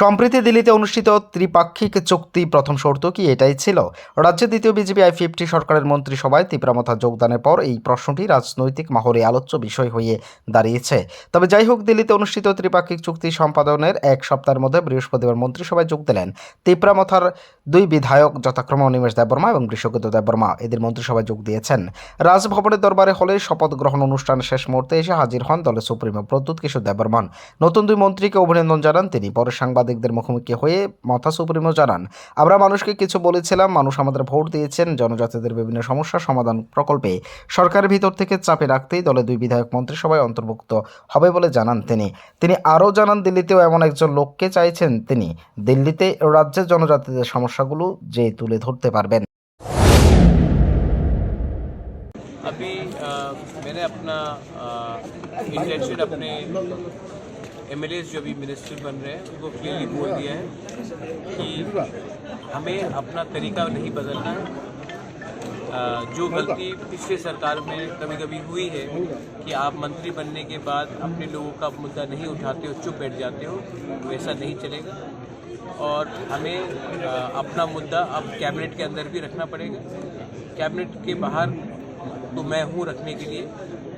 সম্প্রতি দিল্লিতে অনুষ্ঠিত ত্রিপাক্ষিক চুক্তি প্রথম শর্ত কি? এটাই ছিল। রাজ্যের দ্বিতীয় বিজেপি আই ফিফটি সরকারের মন্ত্রিসভায় তীব্রামথা যোগদানের পর এই প্রশ্নটি রাজনৈতিক মহলে আলোচ্য বিষয় হয়ে দাঁড়িয়েছে। তবে যাই হোক, দিল্লিতে অনুষ্ঠিত ত্রিপাক্ষিক চুক্তি সম্পাদনের এক সপ্তাহের মধ্যে বৃহস্পতিবার মন্ত্রিসভায় যোগ দিলেন তীব্রামথার দুই বিধায়ক যথাক্রমে অনিমেষ দেববর্মা এবং কৃষকৃত দেববর্মা। এদের মন্ত্রিসভায় যোগ দিয়েছেন। রাজভবনের দরবারে হলে শপথ গ্রহণ অনুষ্ঠান শেষ মুহূর্তে এসে হাজির হন দলের সুপ্রিমো প্রদ্যুৎ কিশোর দেববর্মন। নতুন দুই মন্ত্রীকে অভিনন্দন জানান তিনি। পরে সাংবাদিকদের মুখোমুখি হয়ে মথা সুপ্রিমো জানান আমরা মানুষকে কিছু বলেছিলাম মানুষ আমাদের ভোট দিয়েছেন জনজাতিদের বিভিন্ন সমস্যা সমাধান প্রকল্পে সরকারের ভিতর থেকে চাপে রাখতেই দলে দুই বিধায়ক মন্ত্রিসভায় অন্তর্ভুক্ত হবে বলে জানান তিনি তিনি আরও জানান দিল্লিতেও এমন একজন লোককে চাইছেন তিনি দিল্লিতে রাজ্যের জনজাতিদের সমস্যাগুলো যে তুলে ধরতে পারবেন अभी अ, मैंने अपना इंटेंशन अपने एम जो भी मिनिस्टर बन रहे हैं, उनको क्लियरली बोल दिया है कि हमें अपना तरीका नहीं बदलना है। जो गलती पिछले सरकार में कभी कभी हुई है कि आप मंत्री बनने के बाद अपने लोगों का मुद्दा नहीं उठाते हो, चुप बैठ जाते हो वैसा नहीं चलेगा। और हमें अपना मुद्दा अब कैबिनेट के अंदर भी रखना पड़ेगा। कैबिनेट के बाहर तो मैं हूँ रखने के लिए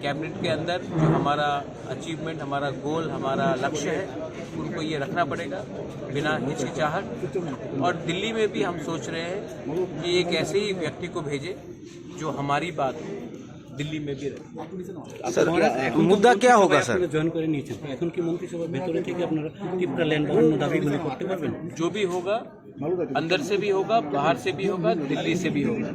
कैबिनेट के अंदर जो हमारा अचीवमेंट हमारा गोल हमारा लक्ष्य है उनको ये रखना पड़ेगा बिना हिचकिचाहट और दिल्ली में भी हम सोच रहे हैं कि एक ऐसे ही व्यक्ति को भेजें जो हमारी बात दिल्ली में भी रहे স্যার মুদ্রা কে হোগা স্যার আপনারা জয়েন করে নিয়েছেন তো এখন কি মন্ত্রিসভার ভেতরে থেকে আপনারা টিপটা ল্যান্ড বা অন্য দাবিগুলি করতে পারবেন जो भी होगा अंदर से भी होगा बाहर से भी होगा दिल्ली से भी होगा